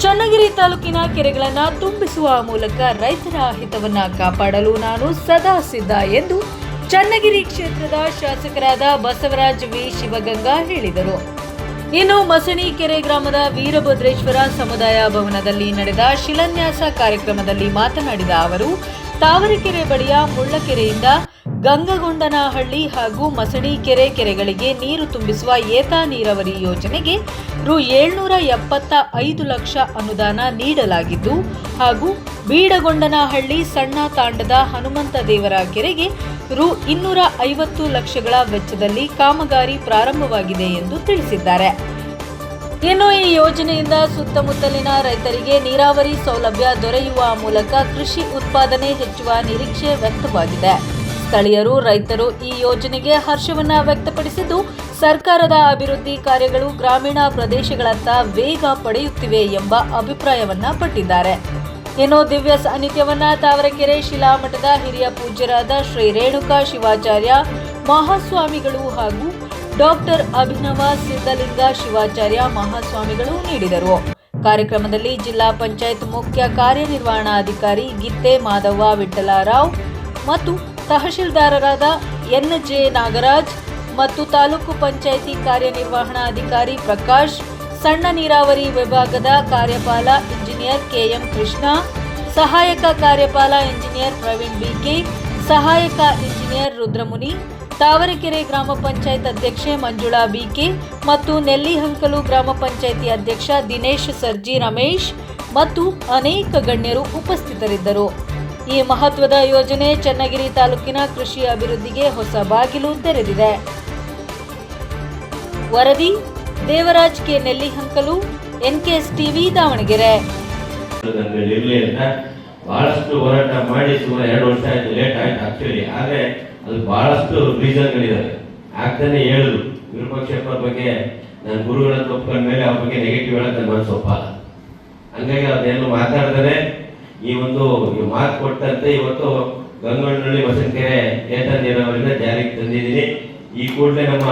ಚನ್ನಗಿರಿ ತಾಲೂಕಿನ ಕೆರೆಗಳನ್ನು ತುಂಬಿಸುವ ಮೂಲಕ ರೈತರ ಹಿತವನ್ನು ಕಾಪಾಡಲು ನಾನು ಸದಾ ಸಿದ್ಧ ಎಂದು ಚನ್ನಗಿರಿ ಕ್ಷೇತ್ರದ ಶಾಸಕರಾದ ಬಸವರಾಜ್ ವಿ. ಶಿವಗಂಗಾ ಹೇಳಿದರು. ಇನ್ನು ಮಸಣಿ ಕೆರೆ ಗ್ರಾಮದ ವೀರಭದ್ರೇಶ್ವರ ಸಮುದಾಯ ಭವನದಲ್ಲಿ ನಡೆದ ಶಿಲಾನ್ಯಾಸ ಕಾರ್ಯಕ್ರಮದಲ್ಲಿ ಮಾತನಾಡಿದ ಅವರು ತಾವರೆಕೆರೆ ಬಳಿಯ ಮುಳ್ಳಕೆರೆಯಿಂದ ಗಂಗಗೊಂಡನಹಳ್ಳಿ ಹಾಗೂ ಮಸಣಿ ಕೆರೆ ಕೆರೆಗಳಿಗೆ ನೀರು ತುಂಬಿಸುವ ಏತ ನೀರಾವರಿ ಯೋಜನೆಗೆ ರು ಏಳ್ನೂರ ಎಪ್ಪತ್ತ ಐದು ಲಕ್ಷ ಅನುದಾನ ನೀಡಲಾಗಿದ್ದು ಹಾಗೂ ಬೀಡಗೊಂಡನಹಳ್ಳಿ ಸಣ್ಣ ತಾಂಡದ ಹನುಮಂತ ದೇವರ ಕೆರೆಗೆ ರು ಇನ್ನೂರ ಐವತ್ತು ಲಕ್ಷಗಳ ವೆಚ್ಚದಲ್ಲಿ ಕಾಮಗಾರಿ ಪ್ರಾರಂಭವಾಗಿದೆ ಎಂದು ತಿಳಿಸಿದ್ದಾರೆ. ಇನ್ನು ಈ ಯೋಜನೆಯಿಂದ ಸುತ್ತಮುತ್ತಲಿನ ರೈತರಿಗೆ ನೀರಾವರಿ ಸೌಲಭ್ಯ ದೊರೆಯುವ ಮೂಲಕ ಕೃಷಿ ಉತ್ಪಾದನೆ ಹೆಚ್ಚುವ ನಿರೀಕ್ಷೆ ವ್ಯಕ್ತವಾಗಿದೆ. ಸ್ಥಳೀಯರು ರೈತರು ಈ ಯೋಜನೆಗೆ ಹರ್ಷವನ್ನ ವ್ಯಕ್ತಪಡಿಸಿದ್ದು, ಸರ್ಕಾರದ ಅಭಿವೃದ್ಧಿ ಕಾರ್ಯಗಳು ಗ್ರಾಮೀಣ ಪ್ರದೇಶಗಳತ್ತ ವೇಗ ಪಡೆಯುತ್ತಿವೆ ಎಂಬ ಅಭಿಪ್ರಾಯವನ್ನ ಪಟ್ಟಿದ್ದಾರೆ. ಇನ್ನು ದಿವ್ಯ ಸಾನ್ನಿಧ್ಯವನ್ನ ತಾವರೆಕೆರೆ ಶಿಲಾಮಠದ ಹಿರಿಯ ಪೂಜ್ಯರಾದ ಶ್ರೀ ರೇಣುಕಾ ಶಿವಾಚಾರ್ಯ, ಮಹಾಸ್ವಾಮಿಗಳು ಹಾಗೂ ಡಾಕ್ಟರ್ ಅಭಿನವ ಸಿದ್ಧಲಿಂಗ ಶಿವಾಚಾರ್ಯ ಮಹಾಸ್ವಾಮಿಗಳು ನೀಡಿದರು. ಕಾರ್ಯಕ್ರಮದಲ್ಲಿ ಜಿಲ್ಲಾ ಪಂಚಾಯತ್ ಮುಖ್ಯ ಕಾರ್ಯನಿರ್ವಹಣಾಧಿಕಾರಿ ಗಿತ್ತೆ ಮಾಧವ ವಿಠಲರಾವ್ ಮತ್ತು ತಹಶೀಲ್ದಾರರಾದ ಎನ್ ಜೆ ನಾಗರಾಜ್ ಮತ್ತು ತಾಲೂಕು ಪಂಚಾಯಿತಿ ಕಾರ್ಯನಿರ್ವಹಣಾಧಿಕಾರಿ ಪ್ರಕಾಶ್, ಸಣ್ಣ ನೀರಾವರಿ ವಿಭಾಗದ ಕಾರ್ಯಪಾಲ ಇಂಜಿನಿಯರ್ ಕೆಎಂ ಕೃಷ್ಣ, ಸಹಾಯಕ ಕಾರ್ಯಪಾಲ ಇಂಜಿನಿಯರ್ ಪ್ರವೀಣ್ ಬಿಕೆ, ಸಹಾಯಕ ಇಂಜಿನಿಯರ್ ರುದ್ರಮುನಿ ತಾವರೆಕೆರೆ ಗ್ರಾಮ ಪಂಚಾಯತ್ ಅಧ್ಯಕ್ಷೆ ಮಂಜುಳಾ ಬಿಕೆ ಮತ್ತು ನೆಲ್ಲಿಹಂಕಲು ಗ್ರಾಮ ಪಂಚಾಯಿತಿ ಅಧ್ಯಕ್ಷ ದಿನೇಶ್ ಸರ್ಜಿ ರಮೇಶ್ ಮತ್ತು ಅನೇಕ ಗಣ್ಯರು ಉಪಸ್ಥಿತರಿದ್ದರು. ಈ ಮಹತ್ವದ ಯೋಜನೆ ಚನ್ನಗಿರಿ ತಾಲೂಕಿನ ಕೃಷಿ ಅಭಿವೃದ್ಧಿಗೆ ಹೊಸ ಬಾಗಿಲು ತೆರೆದಿದೆ. ವರದಿ, Devaraj K. Nellihankalu NKS TV Davanagere ಬಹಳಷ್ಟು ಹೋರಾಟ ಮಾಡಿ ಸುಮಾರು ಎರಡು ವರ್ಷ ಆಯ್ತು, ಲೇಟ್ ಆಯ್ತು, ಆಕ್ಚುಲಿ. ಆದ್ರೆ ಅದು ಬಹಳಷ್ಟು ರೀಸನ್ಗಳಿದಾವೆ. ಆಗ್ತಾನೆ ಹೇಳಿದ್ರು ವಿರೂಪಾಕ್ಷಪ್ಪ ಬಗ್ಗೆ, ನನ್ನ ಗುರುಗಳನ್ನ ಒಪ್ಕೊಂಡ ಮೇಲೆ ಅವ್ರ ಬಗ್ಗೆ ನೆಗೆಟಿವ್ ಹೇಳಕ್ ನನ್ನ ಮನಸ್ಸು ಒಪ್ಪಲ್ಲ. ಹಂಗಾಗಿ ಅದನ್ನೆಲ್ಲ ಮಾತಾಡ್ತಾರೆ. ಈ ಒಂದು ಮಾತು ಕೊಟ್ಟಂತೆ ಇವತ್ತು ಗಂಗಣ್ಣಳ್ಳಿ ವಸಂತಕೆರೆ ಏತ ನೀರಾವರಿನ ಜಾರಿಗೆ ತಂದಿದ್ದೀನಿ. ಈ ಕೂಡಲೇ ನಮ್ಮ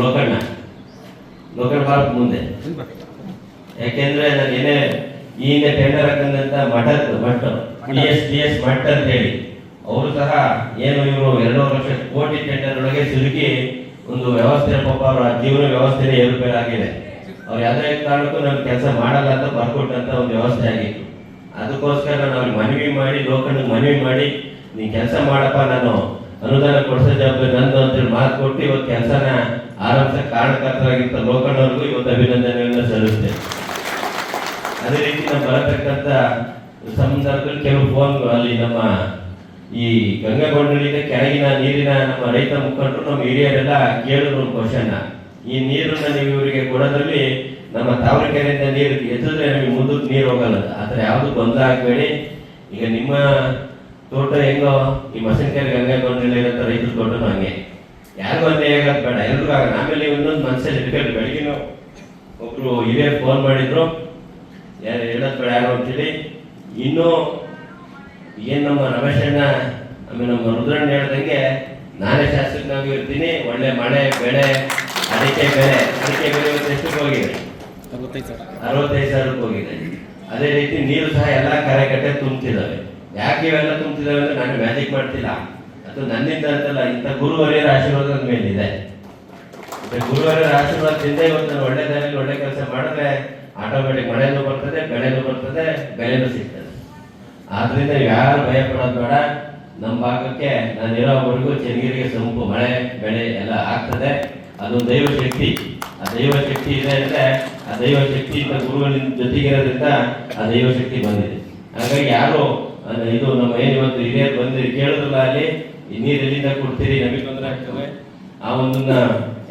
ಲೋಕಣ್ಣ ಲೋಕಣ್ಣ ಬಾರ ಮುಂದೆ. ಯಾಕೆಂದ್ರೆ ನಾನು ಏನೇ ಈ ಹಿಂದೆ ಟೆಂಡರ್ ಹಾಕಂದಂತ ಮಠದ ಮಠ ಡಿ ಎಸ್ ಡಿ ಎಸ್ ಮಠ ಅಂತ ಹೇಳಿ. ಅವರು ಸಹ ಏನು ಇವರು ಎರಡೂವರೆ ಲಕ್ಷ ಕೋಟಿ ಟೆಂಡರ್ ಒಳಗೆ ಸಿಲುಕಿ ಒಂದು ವ್ಯವಸ್ಥೆ ಪಾಪ ಅವರ ಜೀವನ ವ್ಯವಸ್ಥೆನೇ ಏರುಪೇರಾಗಿದೆ. ಅವ್ರು ಯಾವುದೇ ಕಾರಣಕ್ಕೂ ನಾನು ಕೆಲಸ ಮಾಡಲ್ಲ ಅಂತ ಬರ್ಕೊಟ್ಟಂತ ಒಂದು ವ್ಯವಸ್ಥೆ ಆಗಿತ್ತು. ಅದಕ್ಕೋಸ್ಕರ ನಾನು ಅವ್ರಿಗೆ ಮನವಿ ಮಾಡಿ ಲೋಕನಿಗೆ ಮನವಿ ಮಾಡಿ ನೀ ಕೆಲಸ ಮಾಡಪ್ಪ, ನಾನು ಅನುದಾನ ಕೊಡಿಸೋ ಜವಾಬ್ದಾರಿ ನಂದು ಅಂತೇಳಿ ಮಾತು ಕೊಟ್ಟು ಇವತ್ತು ಕೆಲಸನ ಆರಂಭಿಸ ಕಾರಣಕರ್ತರಾಗಿದ್ದ ಲೋಕಣ್ಣವ್ರಿಗೂ ಇವತ್ತು ಅಭಿನಂದನೆಗಳನ್ನ ಸಲ್ಲಿಸ್ತೇನೆ. ಅದೇ ರೀತಿ ನಾವು ಬರತಕ್ಕಂಥ ಸಂದರ್ಭದಲ್ಲಿ ಕೆಲವು ಫೋನ್ ಅಲ್ಲಿ ನಮ್ಮ ಈ ಗಂಗಾ ಗಂಗಾಗೊಂಡಳಿಂದ ಕೆಳಗಿನ ನೀರಿನ ನಮ್ಮ ರೈತ ಮುಖಂಡರು, ನಮ್ಮ ಹಿರಿಯರೆಲ್ಲ ಕೇಳಿದ್ರು ಒಂದು ಕ್ವಶನ್. ಈ ನೀರನ್ನ ನೀವು ಇವರಿಗೆ ಕೊಡೋದ್ರಲ್ಲಿ ನಮ್ಮ ತಾವರೆಕೆರೆಯಿಂದ ನೀರು ಎತ್ತಿದ್ರೆ ನಮಗೆ ಮುಂದಕ್ಕೆ ನೀರು ಹೋಗಲ್ಲ. ಆದರೆ ಯಾವುದು ಗೊಂದಲ ಆಗಬೇಡಿ ಈಗ ನಿಮ್ಮ ತೋಟ ಹೆಂಗೋ, ಈ ಮಸನಕೆರೆ ಗಂಗಾಗೊಂಡಳಿ ಇರೋ ರೈತರ ತೋಟನೂ ಹಂಗೆ. ಯಾರಿಗೂ ಅನ್ಯಾಯ ಆಗೋದು ಬೇಡ. ಎಲ್ರಿಗೂ ಆಗ ಆಮೇಲೆ ಇನ್ನೊಂದು ಮನಸ್ಸಲ್ಲಿ ಇಟ್ಕೊಂಡು ಬೆಳಗಿನ ಒಬ್ರು ಹಿರಿಯರು ಫೋನ್ ಮಾಡಿದ್ರು. ಯಾರು ಹೇಳೋದ್ ಬೇಡ ಯಾರು ಅಂತೇಳಿ ಇನ್ನು ಏನ್ ನಮ್ಮ ರಮೇಶಣ್ಣ? ಆಮೇಲೆ ನಮ್ಮ ರುದ್ರಣ್ಣ ಹೇಳ್ದಂಗೆ ನಾನೇ ಶಾಸಕನಾಗಿ ಇರ್ತೀನಿ ಒಳ್ಳೆ ಮಳೆ ಬೆಳೆ ಅಡಿಕೆ ಬೆಳೆ. ಅಡಿಕೆ ಬೆಳೆ ಎಷ್ಟು ಎಷ್ಟಕ್ಕೆ ಹೋಗಿದೆ? ಅರವತ್ತೈದು ಸಾವಿರಕ್ಕೆ ಹೋಗಿದೆ. ಅದೇ ರೀತಿ ನೀರು ಸಹ ಎಲ್ಲ ಕರೆಕಟ್ಟೆ ತುಂಬ್ತಿದ್ದಾವೆ ಯಾಕೆ ಇವೆಲ್ಲ ತುಂಬ್ತಿದ್ದಾವೆ ಅಂದ್ರೆ ನಾನು ಮ್ಯಾಜಿಕ್ ಮಾಡ್ತಿಲ್ಲ. ಅದು ನನ್ನಿಂದ ಅಂತಲ್ಲ ಇಂಥ ಗುರುವರಿಯರ ಆಶೀರ್ವಾದ ನನ್ನ ಮೇಲಿದೆ ಗುರುವರಿಯರ ಆಶೀರ್ವಾದದಿಂದ ಇವತ್ತು ನಾನು ಒಳ್ಳೆ ದಾರಿಯಲ್ಲಿ ಒಳ್ಳೆ ಕೆಲಸ ಮಾಡಿದ್ರೆ ಆಟೋಮೆಟಿಕ್ ಮಳೆನೂ ಬರ್ತದೆ ಬೆಳೆನೂ ಬರ್ತದೆ ಬೆಲೆನೂ ಸಿಗ್ತದೆ. ಆದ್ರಿಂದ ಯಾರು ಭಯ ಪಡೋದು ಬೇಡ. ನಮ್ಮ ಭಾಗಕ್ಕೆ ನಾನು ಇರೋವರೆಗೂ ಚೆನ್ನಗಿರಿಗೆ ಸೊಂಪು, ಮಳೆ, ಬೆಳೆ ಎಲ್ಲ ಆಗ್ತದೆ. ಅದು ದೈವ ಶಕ್ತಿ. ಆ ದೈವ ಶಕ್ತಿ ಇದೆ ಅಂದ್ರೆ ಆ ದೈವ ಶಕ್ತಿ ಇಂದ ಗುರುಗಳ ಜೊತೆಗಿರೋದ್ರಿಂದ ಆ ದೈವ ಶಕ್ತಿ ಬಂದಿದೆ. ಹಾಗಾಗಿ ಯಾರು ಇದು ನಮ್ಮ ಏನು ಇವತ್ತು ಹಿರಿಯರು ಬಂದಿರಿ ಕೇಳಿದ್ರಲ್ಲ ಅಲ್ಲಿ ನೀರು ಎಲ್ಲಿಂದ ಕೊಡ್ತೀರಿ, ನಮಗೆ ತೊಂದರೆ ಆಗ್ತವೆ ಆ ಒಂದನ್ನ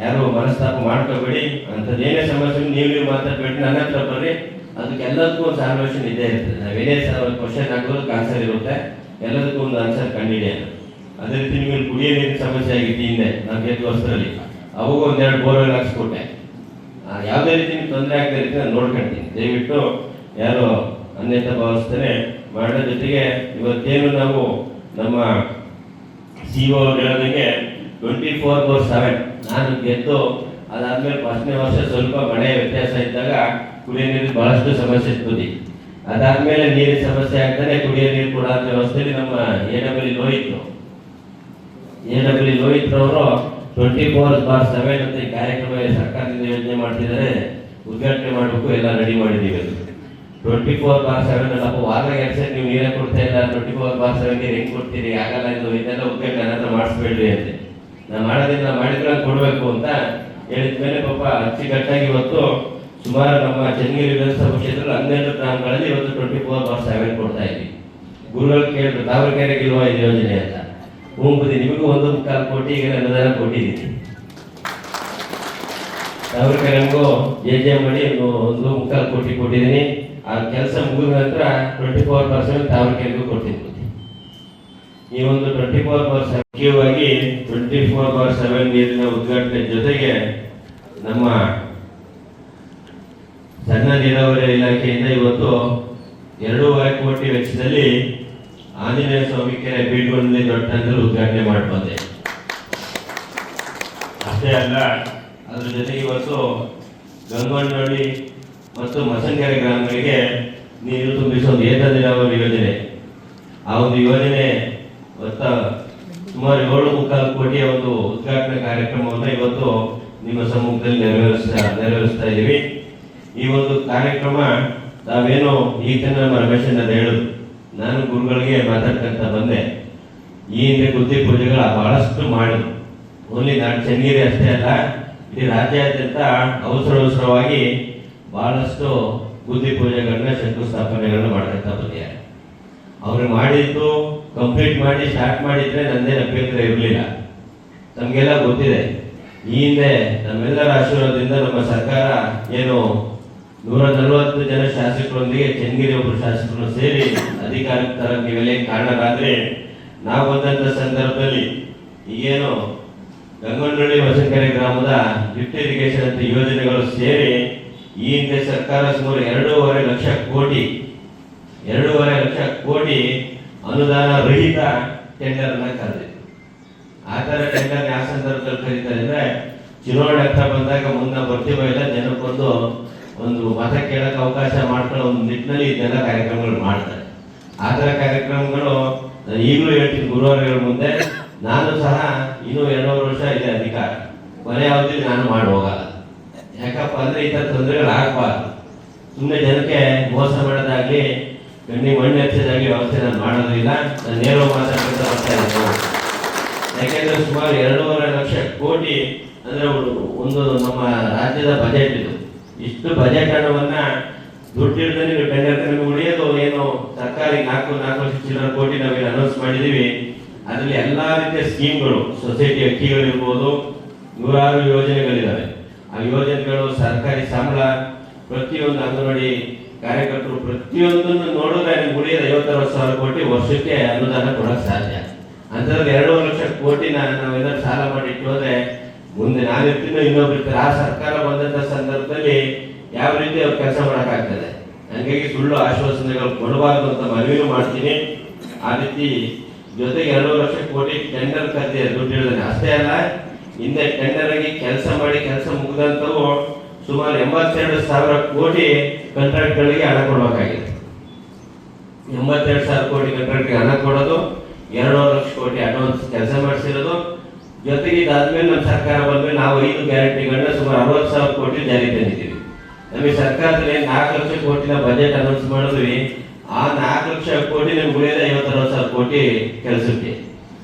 ಯಾರು ಮನಸ್ತಾಪ ಮಾಡ್ಕೋಬೇಡಿ. ಅಂಥದ್ದೇನೇ ಸಮಸ್ಯೆ, ನೀವು ನೀವು ಮಾತಾಡ್ಬೇಡಿ, ನನ್ನ ಹತ್ರ ಬರ್ರಿ. ಅದಕ್ಕೆಲ್ಲದಕ್ಕೂ ಒಂದು ಸಾಲ್ವೇಷನ್ ಇದ್ದೇ ಇರ್ತದೆ. ನಾವೇನೇ ಕ್ವಶನ್ ಹಾಕೋದಕ್ಕೆ ಆನ್ಸರ್ ಇರುತ್ತೆ, ಎಲ್ಲದಕ್ಕೂ ಒಂದು ಆನ್ಸರ್ ಕಂಡಿಡಿಯೋಣ ಅದೇ ರೀತಿ ನಿಮಗೆ ಕುಡಿಯೋ ನೀರಿನ ಸಮಸ್ಯೆ ಆಗಿತ್ತು ಹಿಂದೆ ನಾಲ್ಕೈದು ವರ್ಷದಲ್ಲಿ. ಅವಾಗ ಒಂದೆರಡು ಬೋರ್ವೆಲ್ ಹಾಕ್ಸ್ಕೊಟ್ಟೆ. ಯಾವುದೇ ರೀತಿ ನಿಮ್ಗೆ ತೊಂದರೆ ಆಗ್ತಾ ರೀತಿ ನಾನು ನೋಡ್ಕೊಂತೀನಿ ದಯವಿಟ್ಟು ಯಾರು ಅನ್ಯತ ಭಾವಿಸ್ತಾರೆ ಮಾಡೋ ಜೊತೆಗೆ ಇವತ್ತೇನು ನಾವು ನಮ್ಮ ಸಿ ಒ ಹೇಳೋದಕ್ಕೆ ಟ್ವೆಂಟಿ ಫೋರ್ ಫೋರ್ ಸೆವೆನ್ ನಾನು ಗೆದ್ದು ಅದಾದ್ಮೇಲೆ ಫಸ್ಟ್ನೇ ವರ್ಷ ಸ್ವಲ್ಪ ಮಳೆ ವ್ಯತ್ಯಾಸ ಇದ್ದಾಗ ಕುಡಿಯೋ ನೀರು ಬಹಳಷ್ಟು ಸಮಸ್ಯೆ ಇರ್ತದೆ. ಅದಾದ್ಮೇಲೆ ನೀರಿನ ಸಮಸ್ಯೆ ಆಗ್ತಾನೆ ಕುಡಿಯೋ ನೀರು ಕೂಡ ವ್ಯವಸ್ಥೆಯಲ್ಲಿ ನಮ್ಮ ಎ ಡಬ್ಲ್ಯೂ ಲೋ ಇತ್ತು ಎ ಡಬ್ಲ್ಯೂ ಲೋಹಿತ್ ಅವರು ಟ್ವೆಂಟಿ ಫೋರ್ ಬಾರ್ ಸೆವೆನ್ ಅಂತ ಈ ಕಾರ್ಯಕ್ರಮ ಸರ್ಕಾರದಿಂದ ಯೋಜನೆ ಮಾಡ್ತಿದ್ದಾರೆ. ಉದ್ಘಾಟನೆ ಮಾಡಬೇಕು, ಎಲ್ಲ ರೆಡಿ ಮಾಡಿದ್ದೀವಿ ಟ್ವೆಂಟಿ ಫೋರ್ ಬಾರ್ ಸೆವೆನ್ ಅಲ್ಲಪ್ಪ ವಾರ ನೀವು ನೀರೇ ಕೊಡ್ತಾ ಇಲ್ಲ ಟ್ವೆಂಟಿ ಫೋರ್ ಬಾರ್ ಸೆವೆನ್ ನೀರು ಹೆಂಗೆ ಕೊಡ್ತೀರಿ, ಆಗಲ್ಲ ಇದು, ಇದೆಲ್ಲ ಉದ್ಘಾಟನೆ ನನ್ನ ಹತ್ರ ಮಾಡಿಸ್ಬೇಡ್ರಿ ಅಂತೆ. ನಾನು ಮಾಡೋದಿಲ್ಲ ಮಾಡಿದ್ರೆ ಕೊಡಬೇಕು ಅಂತ ಹೇಳಿದ ಮೇಲೆ ಪಾಪ ಅಚ್ಚುಕಟ್ಟಾಗಿ ಇವತ್ತು ಸುಮಾರು ನಮ್ಮ ಚನ್ನಗಿರಿ ವಿಧಾನಸಭಾ ಕ್ಷೇತ್ರದಲ್ಲಿ ಹನ್ನೆರಡು ಗ್ರಾಮಗಳಲ್ಲಿ ಇವತ್ತು ಟ್ವೆಂಟಿ ಫೋರ್ ಬಾರ್ ಸೆವೆನ್ ಕೊಡ್ತಾ ಇದ್ದೀವಿ. ಗುರುಗಳು ಕೇಳಿದ್ರು, ದಾವಣಗೆರೆ ಇಲ್ವಾ ಯೋಜನೆ ಅಂತ. ಹೋಗ್ಬೋದು ನಿಮಗೂ ಒಂದು ಮುಕ್ಕಾಲು ಕೋಟಿ, ಈಗ ಅನುದಾನ ಕೊಟ್ಟಿದ್ದೀನಿ ದಾವಣಗೆರೆಗೂ ಜೆ ಜೆ ಮಾಡಿ ಒಂದು ಮುಕ್ಕಾಲು ಕೋಟಿ ಕೊಟ್ಟಿದ್ದೀನಿ. ಆ ಕೆಲಸ ಮುಗಿದ ನಂತರ ಟ್ವೆಂಟಿ ಫೋರ್ ಪರ್ಸೆಂಟ್ ದಾವಣಗೆರೆಗೂ ಕೊಡ್ತೀನಿ ಈ ಒಂದು ಟ್ವೆಂಟಿ ಫೋರ್ ಬಾರ್ ಮುಖ್ಯವಾಗಿ ಟ್ವೆಂಟಿ ಫೋರ್ ಬಾರ್ ಸೆವೆನ್ ನೀರಿನ ಉದ್ಘಾಟನೆ ಜೊತೆಗೆ ನಮ್ಮ ಸಣ್ಣ ನೀರಾವರಿ ಇಲಾಖೆಯಿಂದ ಇವತ್ತು ಎರಡೂವರೆ ಕೋಟಿ ವೆಚ್ಚದಲ್ಲಿ ಆಂಜನೇಯ ಸ್ವಾಮಿ ಕೆರೆ ಬೀಡುಗಳಲ್ಲಿ ದೊಡ್ಡ ತಂಡದಲ್ಲಿ ಉದ್ಘಾಟನೆ ಮಾಡಿ ಅಷ್ಟೇ ಅಲ್ಲ, ಅದ್ರ ಜೊತೆಗೆ ಇವತ್ತು ಗಂಗವನಹಳ್ಳಿ ಮತ್ತು ಮಸಂಗೆರೆ ಗ್ರಾಮಗಳಿಗೆ ನೀರು ತುಂಬಿಸುವ ಒಂದು ಏತ ನೀರಾವರಿ ಯೋಜನೆ. ಆ ಒಂದು ಯೋಜನೆ ಮೊತ್ತ ಸುಮಾರು ಏಳು ಮುಕ್ಕಾಲು ಕೋಟಿಯ ಒಂದು ಉದ್ಘಾಟನಾ ಕಾರ್ಯಕ್ರಮವನ್ನು ಇವತ್ತು ನಿಮ್ಮ ಸಮ್ಮುಖದಲ್ಲಿ ನೆರವೇರಿಸ್ತಾ ನೆರವೇರಿಸ್ತಾ ಇದ್ದೀವಿ. ಈ ಒಂದು ಕಾರ್ಯಕ್ರಮ ನಾವೇನೋ ಈ ತನ ನಮ್ಮ ರಮೇಶಣ್ಣ ಹೇಳಿದ್ರು ನಾನು ಗುರುಗಳಿಗೆ ಮಾತಾಡ್ಕೊಂತ ಬಂದೆ. ಈ ಹಿಂದೆ ಬುದ್ಧಿ ಪೂಜೆಗಳ ಬಹಳಷ್ಟು ಮಾಡಿದ್ರು. ಓನ್ಲಿ ನಾನು ಚೆನ್ನಗಿರಿ ಅಷ್ಟೇ ಅಲ್ಲ, ಇಡೀ ರಾಜ್ಯಾದ್ಯಂತ ಅವಸರ ಅವಸರವಾಗಿ ಬಹಳಷ್ಟು ಬುದ್ಧಿ ಪೂಜೆಗಳನ್ನ, ಶಂಕುಸ್ಥಾಪನೆಗಳನ್ನ ಮಾಡ್ಕೊಂತ ಬಂದಿದ್ದಾರೆ. ಅವ್ರು ಮಾಡಿದ್ದು ಕಂಪ್ಲೀಟ್ ಮಾಡಿ, ಸ್ಟಾರ್ಟ್ ಮಾಡಿದ್ರೆ ನಂದೇ ಅಭ್ಯಂತರ ಇರಲಿಲ್ಲ. ನಮಗೆಲ್ಲ ಗೊತ್ತಿದೆ. ಈ ಹಿಂದೆ ನಮ್ಮೆಲ್ಲರ ಆಶೀರ್ವಾದದಿಂದ ನಮ್ಮ ಸರ್ಕಾರ ಏನು ನೂರ ನಲವತ್ತು ಜನ ಶಾಸಕರೊಂದಿಗೆ ಚನ್ನಗಿರಿ ಒಬ್ಬರು ಶಾಸಕರು ಸೇರಿ ಅಧಿಕಾರಕ್ಕೆ ನೀವೆಲ್ಲ ಕಾರಣರಾದ್ರೆ ನಾವು ಬಂದಂತ ಸಂದರ್ಭದಲ್ಲಿ ಈಗೇನು ಗಂಗನಹಳ್ಳಿ ಹೊಸಕೆರೆ ಗ್ರಾಮದ ಲಿಫ್ಟ್ ಇರಿಗೇಷನ್ ಅಂತ ಯೋಜನೆಗಳು ಸೇರಿ ಈ ಹಿಂದೆ ಸರ್ಕಾರ ಸುಮಾರು ಎರಡೂವರೆ ಲಕ್ಷ ಕೋಟಿ, ಎರಡೂವರೆ ಲಕ್ಷ ಕೋಟಿ ಅನುದಾನ ರಹಿತ ಟೆಂಡರ್ ಕರೆದಿತ್ತು ಆ ಥರ ಟೆಂಡರ್ ಯಾವ ಸಂದರ್ಭದಲ್ಲಿ ಕರೀತಾರೆ ಅಂದ್ರೆ ಚುನಾವಣೆ ಹತ್ರ ಬಂದಾಗ ಮುನ್ನ ಬರ್ತೀವೋ ಇಲ್ಲ ಜನಕ್ಕೊಂದು ಒಂದು ಮತ ಕೇಳಕ್ಕೆ ಅವಕಾಶ ಮಾಡ್ಕೊಳ್ಳೋ ಒಂದು ನಿಟ್ಟಿನಲ್ಲಿ ಇದೆಲ್ಲ ಕಾರ್ಯಕ್ರಮಗಳು ಮಾಡ್ತಾರೆ. ಆ ಥರ ಕಾರ್ಯಕ್ರಮಗಳು ಈಗಲೂ ಹೇಳ್ತೀನಿ ಗುರುವಾರಗಳ ಮುಂದೆ, ನಾನು ಸಹ ಇನ್ನೂ ಎರಡೂವರೆ ವರ್ಷ ಇದೆ ಅಧಿಕಾರ. ಕೊನೆ ಅವಧಿಯಲ್ಲಿ ನಾನು ಮಾಡಿ ಹೋಗಲ್ಲ ಯಾಕಪ್ಪ ಅಂದರೆ ಈ ಥರ ತೊಂದರೆಗಳು ಆಗಬಾರ್ದು. ಸುಮ್ಮನೆ ಜನಕ್ಕೆ ಮೋಸ ಮಾಡೋದಾಗಲಿ ಕಣ್ಣಿ ಮಣ್ಣು ಹಚ್ಚೋದಾಗ್ಲಿ ವ್ಯವಸ್ಥೆ ನಾನು ಮಾಡೋದಿಲ್ಲ ನಾನು ನೇರವಾಗಿ ಮಾತಾಡ್ತಾ ಬರ್ತಾ ಇದ್ದೀನಿ. ಯಾಕೆಂದರೆ ಸುಮಾರು ಎರಡೂವರೆ ಲಕ್ಷ ಕೋಟಿ ಅಂದರೆ ಒಂದು ನಮ್ಮ ರಾಜ್ಯದ ಬಜೆಟ್ ಇದು. ಇಷ್ಟು ಬಜೆಟ್ ಹಣವನ್ನ ದುಡ್ಡಿಲ್ಲದೆ ನೀವು ಉಳಿಯೋದು ಏನು ಸರ್ಕಾರಿ ನಾಲ್ಕು ನಾಲ್ಕು ಚಿಲ್ಲರ ಕೋಟಿ ನಾವೇನು ಅನೌನ್ಸ್ ಮಾಡಿದೀವಿ. ಅದರಲ್ಲಿ ಎಲ್ಲಾ ರೀತಿಯ ಸ್ಕೀಮ್ಗಳು ಸೊಸೈಟಿ ಅಕ್ಕಿಗಳಿರ್ಬೋದು ನೂರಾರು ಯೋಜನೆಗಳಿದ್ದಾವೆ ಆ ಯೋಜನೆಗಳು ಸರ್ಕಾರಿ ಸಂಬಳ, ಪ್ರತಿಯೊಂದು ಅಂಗನವಾಡಿ ಕಾರ್ಯಕರ್ತರು ಪ್ರತಿಯೊಂದನ್ನು ನೋಡಿದ್ರೆ ಉಳಿಯೋದು ಐವತ್ತರವತ್ತು ಸಾವಿರ ಕೋಟಿ ವರ್ಷಕ್ಕೆ ಅನುದಾನ ಕೊಡಕ್ ಸಾಧ್ಯ. ಅಂತಂದ್ರೆ ಎರಡೂವರೆ ಲಕ್ಷ ಕೋಟಿನ ನಾವೆಲ್ಲ ಸಾಲ ಮಾಡಿ ಇಟ್ಟೋದ್ರೆ ಮುಂದೆ ನಾನಿರ್ತೀನೋ ಇನ್ನೊಬ್ರು ಆ ಸರ್ಕಾರ ಬಂದಂತ ಸಂದರ್ಭದಲ್ಲಿ ಯಾವ ರೀತಿ ಅವ್ರು ಕೆಲಸ ಮಾಡೋಕ್ಕಾಗ್ತದೆ? ಹಂಗಾಗಿ ಸುಳ್ಳು ಆಶ್ವಾಸನೆಗಳು ಕೊಡಬಾರ್ದು ಅಂತ ಮನವಿನೂ ಮಾಡ್ತೀನಿ. ಆ ರೀತಿ ಜೊತೆಗೆ ಎರಡು ಲಕ್ಷ ಕೋಟಿ ಟೆಂಡರ್ ಕರೆದಿ ದುಡ್ಡು ಹೇಳಿದ್ರೆ. ಅಷ್ಟೇ ಅಲ್ಲ, ಹಿಂದೆ ಟೆಂಡರ್ ಆಗಿ ಕೆಲಸ ಮಾಡಿ ಕೆಲಸ ಮುಗಿದಂತವು ಸುಮಾರು ಎಂಬತ್ತೆರಡು ಸಾವಿರ ಕೋಟಿ ಕಂಟ್ರಾಕ್ಟ್ಗಳಿಗೆ ಹಣ ಕೊಡಬೇಕಾಗಿದೆ. ಎಂಬತ್ತೆರಡು ಸಾವಿರ ಕೋಟಿ ಕಂಟ್ರಾಕ್ಟ್ಗೆ ಹಣ ಕೊಡೋದು, ಎರಡೂವರೆ ಲಕ್ಷ ಕೋಟಿ ಅಡ್ವಾನ್ಸ್ ಕೆಲಸ ಮಾಡಿಸಿರೋದು ಜೊತೆಗೆ ಇದಾದ್ಮೇಲೆ ನಮ್ಮ ಸರ್ಕಾರ ಬಂದ್ಮೇಲೆ ನಾವು ಐದು ಗ್ಯಾರಂಟಿಗಳನ್ನ ಸುಮಾರು ಅರವತ್ತು ಸಾವಿರ ಕೋಟಿ ಜಾರಿ ತಂದಿದ್ದೀವಿ. ನಮಗೆ ಸರ್ಕಾರದಲ್ಲಿ ನಾಲ್ಕು ಲಕ್ಷ ಕೋಟಿನ ಬಜೆಟ್ ಅನೌನ್ಸ್ ಮಾಡಿದ್ವಿ. ಆ ನಾಲ್ಕು ಲಕ್ಷ ಕೋಟಿ ನಮ್ಗೆ ಉಳಿದ ಐವತ್ತರವತ್ತು ಸಾವಿರ ಕೋಟಿ ಕೆಲಸಕ್ಕೆ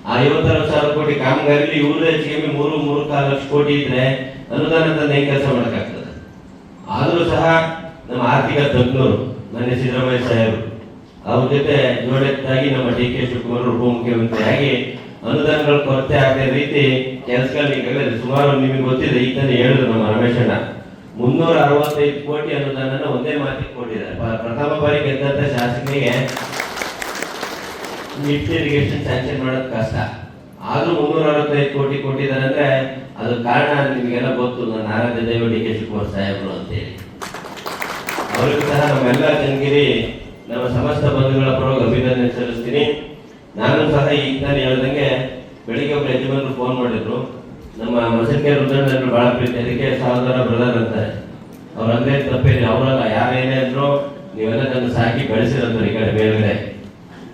ಆ ಐವತ್ತರವತ್ತು ಸಾವಿರ ಕೋಟಿ ಕಾಮಗಾರಿಲಿ ಇವ್ರದ್ದು ಹೆಚ್ಚಿಗೆ ಮೂರು ಮೂರು ಕಾಲು ಲಕ್ಷ ಕೋಟಿ ಇದ್ರೆ ಅನುದಾನ ತಂದೆ ಕೆಲಸ ಮಾಡೋಕ್ಕಾಗ್ತದೆ? ಆದರೂ ಸಹ ನಮ್ಮ ಆರ್ಥಿಕ ತಜ್ಞರು ನನ್ನ ಸಿದ್ದರಾಮಯ್ಯ ಸಾಹೇಬರು, ಅವ್ರ ಜೊತೆ ಜೋಡೆತ್ತಾಗಿ ನಮ್ಮ ಡಿ ಕೆ ಶಿವಕುಮಾರ್ ಉಪಮುಖ್ಯಮಂತ್ರಿಯಾಗಿ ಅನುದಾನಗಳ ಕೊರತೆ ಆಗದ ರೀತಿ ಕೆಲಸಗಳು ಈಗಾಗಲೇ ಸುಮಾರು ನಿಮಗೆ ಗೊತ್ತಿದೆ, ಈ ತಾನೇ ಹೇಳಿದ್ರು ನಮ್ಮ ರಮೇಶಣ್ಣ. ಮುನ್ನೂರ ಅರವತ್ತೈದು ಕೋಟಿ ಅನುದಾನನ ಒಂದೇ ಮಾತಿಗೆ ಕೊಟ್ಟಿದ್ದಾರೆ. ಪ್ರಥಮ ಬಾರಿ ಗೆದ್ದಂತ ಶಾಸಕನಿಗೆ ಲಿಫ್ಟ್ ಇರಿಗೇಷನ್ ಸ್ಯಾಂಕ್ಷನ್ ಮಾಡೋದು ಕಷ್ಟ. ಆದ್ರೂ ಮುನ್ನೂರ ಅರವತ್ತೈದು ಕೋಟಿ ಕೊಟ್ಟಿದ್ದಾರೆ ಅಂದ್ರೆ ಅದು ಕಾರಣ ನಿಮಗೆಲ್ಲ ಗೊತ್ತು. ನನ್ನ ಆರಾಧ್ಯ ದೈವ ಡಿ ಕೆ ಶಿವಕುಮಾರ್ ಸಾಹೇಬರು ಅಂತೇಳಿ. ಅವರಿಗೂ ಸಹ ನಮ್ಮೆಲ್ಲ ಚನ್ನಗಿರಿ, ನಮ್ಮ ಸಮಸ್ತ ಬಂಧುಗಳ ಪರವಾಗಿ ಅಭಿನಂದನೆ ಸಲ್ಲಿಸ್ತೀನಿ. ನಾನು ಸಹ ಈಗ ನಾನು ಹೇಳ್ದಂಗೆ ಬೆಳಿಗ್ಗೆ ಒಬ್ಬರು ಯಜಮಾನರು ಫೋನ್ ಮಾಡಿದ್ರು. ನಮ್ಮ ಮಸಕ್ಕೆ ರುದ್ರಣ್ಣರು ಬಹಳ ಪ್ರೀತಿ, ಅದಕ್ಕೆ ಸಹೋದರ ಬ್ರದರ್ ಅಂತಾರೆ. ಅವ್ರ ಅಂದ್ರೆ ತಪ್ಪೇನು, ಅವರಲ್ಲ, ಯಾರೇನೇ ಅಂದ್ರು ನೀವೆಲ್ಲ ನನ್ನ ಸಾಕಿ ಬೆಳೆಸಿರಂತಾರೆ ಈ ಕಡೆ ಮೇಲ್ಗಡೆ.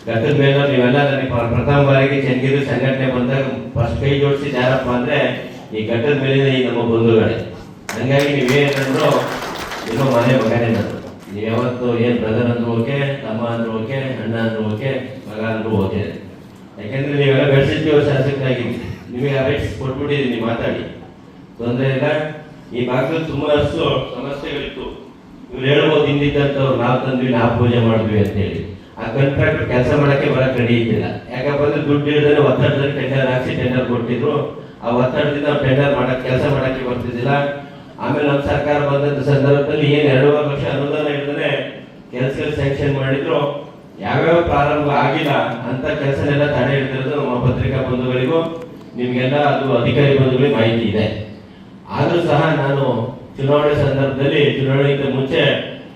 ಗತದ ಮೇಲೆ ನೀವೆಲ್ಲ ನನಗೆ ಪ್ರ- ಪ್ರಥಮ ಬಾರಿಗೆ ಚನ್ನಗಿರಿ ಸಂಘಟನೆ ಬಂದಾಗ ಫಸ್ಟ್ ಕೈ ಜೋಡಿಸಿ ಯಾರಪ್ಪ ಅಂದ್ರೆ ಈ ಘಟ್ಟದ ಮೇಲಿನ ಈ ನಮ್ಮ ಬಂಧುಗಳೇ. ಹಂಗಾಗಿ ನೀವೇನಂದ್ರು ನಿಮ್ಮ ಮನೆ ಮಗನೇ ನಾನು ನೀವು ಯಾವತ್ತು ಏನ್ ಬ್ರದರ್ ಅಂದ್ರು ಓಕೆ ತಮ್ಮ ಅಂದ್ರು ಓಕೆ ಅಣ್ಣ ಅಂದ್ರು ಓಕೆ ಮಗ ಅಂದ್ರು ಓಕೆ ಯಾಕೆಂದ್ರೆ ನೀವೆಲ್ಲ ಬೆಳೆಸಿದ್ದೀವಿ ಶಾಸಕರಾಗಿದ್ದೀವಿ ನಿಮಗೆ ಆ ರೈಟ್ಸ್ ಕೊಟ್ಬಿಟ್ಟಿದ್ದೀನಿ ಮಾತಾಡಿ. ತೊಂದರೆ ಇಲ್ಲ. ಈ ಭಾಗದಲ್ಲಿ ಸುಮಾರಷ್ಟು ಸಮಸ್ಯೆಗಳಿತ್ತು. ಇವ್ರು ಹೇಳ್ಬೋದು, ಹಿಂದಿದ್ದಂಥವ್ರು ನಾವು ತಂದ್ವಿ, ನಾವು ಪೂಜೆ ಮಾಡಿದ್ವಿ ಅಂತ ಹೇಳಿ. ಆ ಕಾಂಟ್ರಾಕ್ಟ್ ಕೆಲಸ ಮಾಡಕ್ಕೆ ಬರಕ್ ರೆಡಿ ಇದ್ದಿಲ್ಲ. ಯಾಕಪ್ಪ ದುಡ್ಡು ಹಿಡಿದ್ರೆ ಒತ್ತಡದಲ್ಲಿ ಟೆಂಡರ್ ಹಾಕ್ಸಿ ಟೆಂಡರ್ ಕೊಟ್ಟಿದ್ರು. ಆ ಒತ್ತಡದಿಂದ ಟೆಂಡರ್ ಮಾಡಕ್, ಕೆಲಸ ಮಾಡಕ್ಕೆ ಬರ್ತಿದ್ದಿಲ್ಲ. ಆಮೇಲೆ ನಮ್ಮ ಸರ್ಕಾರ ಬಂದಂತ ಸಂದರ್ಭದಲ್ಲಿ ಏನು ಎರಡೂವರೆ ಲಕ್ಷ ಅನುದಾನ ಕೆಲಸ ಸ್ಯಾಂಕ್ಷನ್ ಮಾಡಿದ್ರು, ಯಾವ್ಯಾವ ಪ್ರಾರಂಭ ಆಗಿಲ್ಲ ಅಂತ ಕೆಲಸನೆಲ್ಲ ತಡೆ ಹಿಡಿದಿರೋದು ನಮ್ಮ ಪತ್ರಿಕಾ ಬಂಧುಗಳಿಗೂ, ನಿಮಗೆಲ್ಲ ಅದು ಅಧಿಕಾರಿ ಬಂಧುಗಳಿಗೆ ಮಾಹಿತಿ ಇದೆ. ಆದರೂ ಸಹ ನಾನು ಚುನಾವಣೆ ಸಂದರ್ಭದಲ್ಲಿ, ಚುನಾವಣೆಗಿಂತ ಮುಂಚೆ